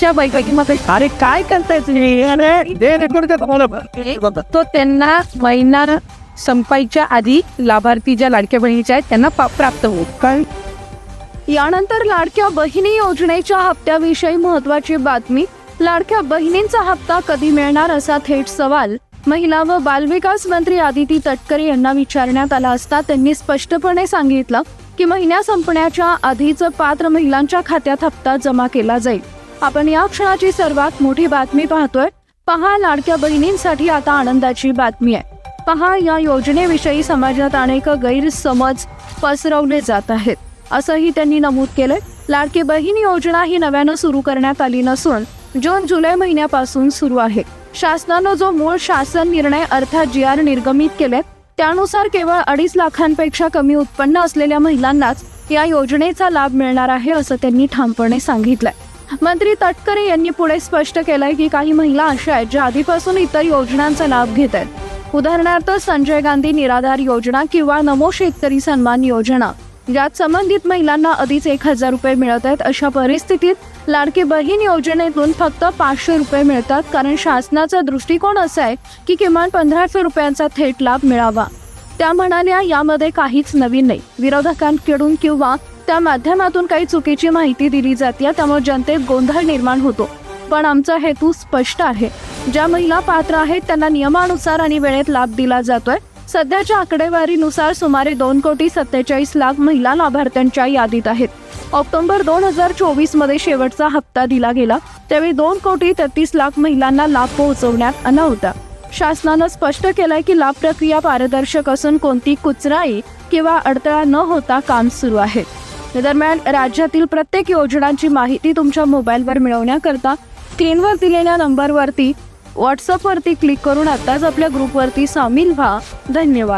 च्या बैठकीमध्ये अरे काय करताय तुम्ही? अरे दे रेकॉर्ड द्या तुम्हाला तो त्यांना महिना संपायच्या आधी लाभार्थी ज्या लाडक्या बहिणीच्या आहेत त्यांना पा- प्राप्त होईल काय? यानंतर लाडक्या बहिणी योजनेच्या हप्त्याविषयी महत्वाची बातमी. लाडक्या बहिणींचा हप्ता कधी मिळणार असा थेट सवाल. महिला व बालविकास मंत्री आदिती तटकरे यांना विचारण्यात आला असता त्यांनी स्पष्टपणे सांगितलं की महिन्या संपण्याच्या आधीच पात्र महिलांच्या खात्यात हप्ता जमा केला जाईल. आपण या क्षणाची सर्वात मोठी बातमी पाहतोय. पहा लाडक्या बहिणींसाठी आता आनंदाची बातमी आहे. पहा या योजनेविषयी समाजात अनेक गैरसमज पसरवले जात आहेत. असंही त्यांनी नमूद केलंय. लाडकी बहीण योजना ही नव्यानं सुरू करण्यात आली नसून जून जुलै महिन्यापासून सुरू आहे. शासनानं जो मूळ शासन निर्णय अर्थात जी आर निर्गमित केले त्यानुसार केवळ अडीच लाखांपेक्षा कमी उत्पन्न असलेल्या महिलांनाच या योजनेचा लाभ मिळणार आहे असं त्यांनी ठामपणे सांगितलंय. मंत्री तटकरे यांनी पुढे स्पष्ट केलंय की काही महिला अशा आहेत ज्या आधीपासून इतर योजनांचा लाभ घेत आहेत. उदाहरणार्थ संजय गांधी निराधार योजना किंवा नमो शेतकरी सन्मान योजना. ज्यात संबंधित महिलांना आधीच एक हजार रुपये मिळत आहेत. अशा परिस्थितीत लाडकी बहीण योजनेतून फक्त पाचशे रुपये मिळतात. कारण शासनाचा दृष्टिकोन असा आहे की किमान पंधराशे रुपयांचा थेट लाभ मिळावा. त्या म्हणाल्या यामध्ये काहीच नवीन नाही. विरोधकांकडून किंवा त्या माध्यमातून काही चुकीची माहिती दिली जाते त्यामुळे जनतेत गोंधळ निर्माण होतो. पण आमचा हेतू स्पष्ट आहे. ज्या महिला पात्र आहेत त्यांना नियमानुसार आणि वेळेत लाभ दिला जातोय. सध्याच्या आकडेवारीनुसार सुमारे दोन कोटी सत्तेचाळीस लाख महिला लाभार्थ्यांच्या यादीत आहेत. ऑक्टोबर दोन हजार चोवीसमध्ये शेवटचा हप्ता दिला गेला त्यावेळी दोन कोटी तेहतीस लाख महिलांना लाभ पोहोचवण्यात आला होता. शासनानं स्पष्ट केलंय की लाभ प्रक्रिया पारदर्शक असून कोणती कुचराई किंवा अडथळा न होता काम सुरू आहे. दरम्यान राज्यातील प्रत्येक योजनांची माहिती तुमच्या मोबाईलवर मिळवण्याकरता स्क्रीनवर दिलेल्या नंबरवरती व्हॉट्सअपवरती क्लिक करून आताच आपल्या ग्रुपवरती सामील व्हा. धन्यवाद.